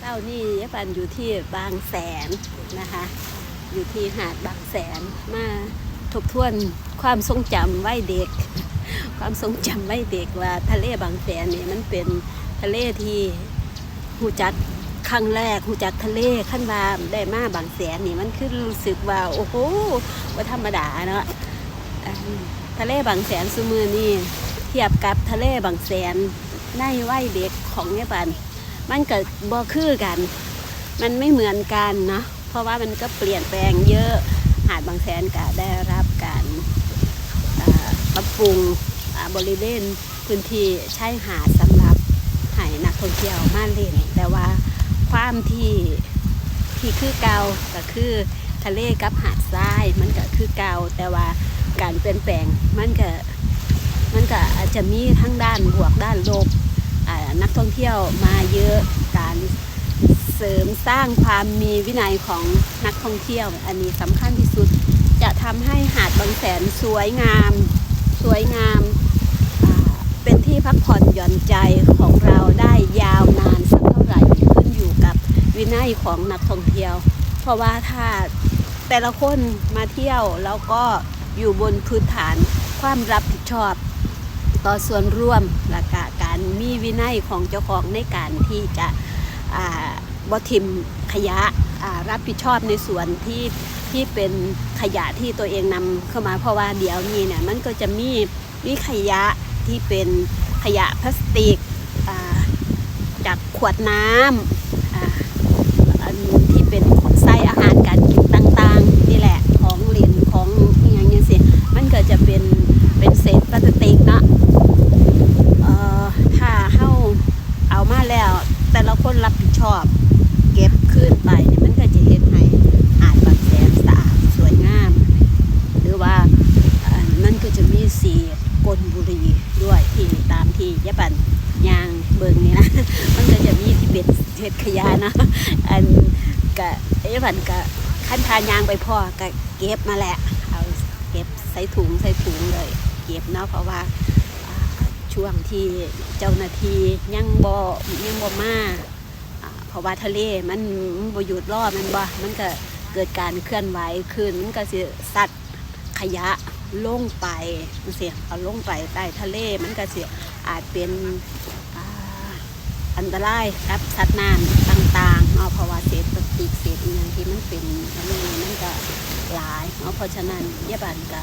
เจ้านี่ยปันอยู่ที่บางแสนนะคะ อยู่ที่หาดบางแสนมาทบทวนความทรงจำวัยเด็ก ความทรงจำวัยเด็กว่าทะเลบางแสนนี่มันเป็นทะเลที่หูจักครั้งแรกหูจักทะเลขั้นว่าได้มาบางแสนนี่มันคือรู้สึกว่าโอ้โหว่าธรรมดาเนาะทะเลบางแสนซูมือนี่เทียบกับทะเลบางแสนในวัยเด็กของเนี่ยปัน มันเก็บ่คือกัน มันไม่เหมือนกันเนาะเพราะว่ามันก็เปลี่ยนแปลงเยอะหาดบางแสนก็ได้รับการปรับปรุงบริเวณพื้นที่ใช้หาดสำหรับให้นักท่องเที่ยวมาเล่นแต่ว่าความที่ที่คือเก่าก็คือทะเลกับหาดทรายมันก็คือเก่าแต่ว่าการเปลี่ยนแปลงมันก็มันก็อาจจะมีทั้งด้านบวกด้านลบ นักท่องเที่ยวมาเยอะการเสริมสร้างความมีวินัยของนักท่องเที่ยว อันนี้สำคัญที่สุดจะทำให้หาดบางแสนสวยงาม สวยงามเป็นที่พักผ่อนหย่อนใจของเราได้ยาวนานสักเท่าไหร่ขึ้นอยู่กับวินัยของนักท่องเที่ยว เพราะว่าถ้าแต่ละคนมาเที่ยวแล้วก็อยู่บนพื้นฐานความรับผิดชอบ ต่อส่วนร่วมและกะการมีวินัยของเจ้าของในการที่จะอ่าบทิมขยะรับผิดชอบในส่วนที่ที่เป็นขยะที่ตัวเองนำเข้ามาเพราะว่าเดี๋ยวนี้เนี่ยมันก็จะมีมีขยะที่เป็นขยะพลาสติกจากขวดน้ำอ่าอันที่เป็นไส้อาหารการกินต่างๆนี่แหละของเหรียญของอหย่างเงี้ยสิมันก็จะเป็นเป็นเศษพลาสติกเนาะ เอ่อถ้าเฮาเอามาแล้ว แต่ละคนรับผิดชอบ เก็บขึ้นไปเนี่ยมันก็จะเฮ็ดให้หาดบางแสนสะอาดสวยงาม หรือว่าเอ่อมันก็จะมีสีกลบุรีด้วยที่ตามที่ยะปันยางเบิงนี่นะ มันก็จะมีที่ เป็นเศษขยะนะอันกะยะปันกะขั้นทานยางไปพ่อกะเก็บมาแหละเอาเก็บใส่ถุงใส่ถุงเลยเก็บเนาะเพราะว่าช่วงที่เจ้าหน้าที่ยังบ่ยังบ่มาอ่าเพราะว่าทะเลมันมันบ่หยุดรอมันบ่มันก็เกิดการเคลื่อนไหวขึ้นมันก็สิสัตว์ขยะลงไปมันสิเอาลงไปใต้ทะเลมันก็สิอาจเป็น อันตรายกับสัตว์น้ำต่างๆเนาะเพราะว่าเศษพลาสติกเศษอย่างที่มันเป็นอันนี้มันก็หลายเนาะเพราะฉะนั้นเยบันก็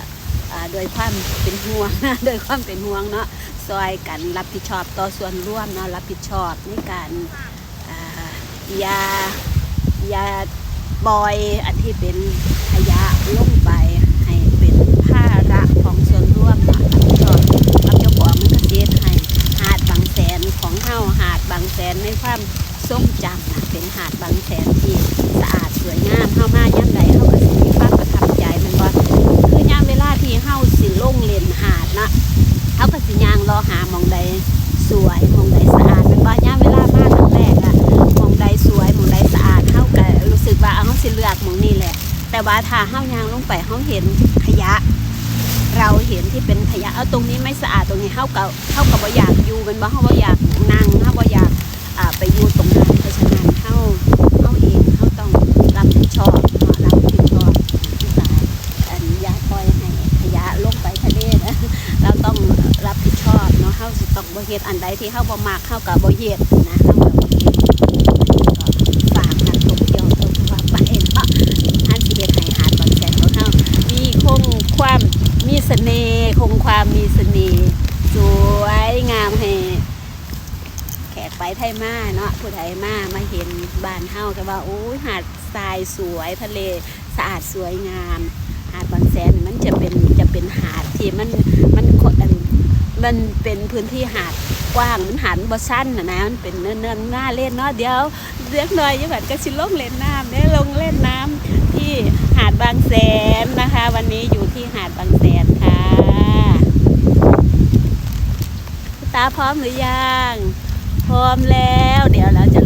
โดยความเป็นห่วงโดยความเป็นห่วงเนาะซอยกันรับผิดชอบต่อส่วนร่วมเนาะรับผิดชอบในการอ่ายายาบอยอันที่เป็นขยะลงไป ว่าถ้าเขายางลงไปเขาเห็นขยะ เราเห็นที่เป็นขยะเอาตรงนี้ไม่สะอาดตรงนี้เขาก็เขาก็บ่อยากอยู่เป็นว่าเขาบ่อยากนั่งเขาบ่อยากไปอยู่ตรงนั้นเพราะฉะนั้นเขาเขาเองเขาต้องรับผิดชอบรับผิดชอบที่สายอันอยาปล่อยให้ขยะลงไปทะเลนะเราต้องรับผิดชอบเนาะเฮาสิต้องบ่เฮ็ดอันใดที่เฮาบ่มักเฮาก็บ่เฮ็ดนะเฮาก็บ่เฮ็ดก็ฝากนักท่องเที่ยวทุกว่าไปเนาะอันสิเฮ็ดให้หาดบางแสนของเฮามีคงความมีเสน่ห์คงความมีเสน่ห์สวยงามให้แขก ไทยมาเนาะผู้ใดมามาเห็นบ้านเฮาก็ว่าโอ้ยหาดทรายสวยทะเลสะอาดสวยงาม หาดบางแสนมันจะเป็นจะเป็นหาดที่มันมันมันมันเป็นพื้นที่หาดกว้างมันหาดบ่สั้นนะนะมันเป็นเนินเนินหน้าเล่นเนาะเดี๋ยวเรียกหน่อยยังแบบก็สิลงเล่นน้ำได้ลงเล่นน้ำที่หาดบางแสนนะคะ วันนี้อยู่ที่หาดบางแสนค่ะตาพร้อมหรือยัง พร้อมแล้ว เดี๋ยวเราจะ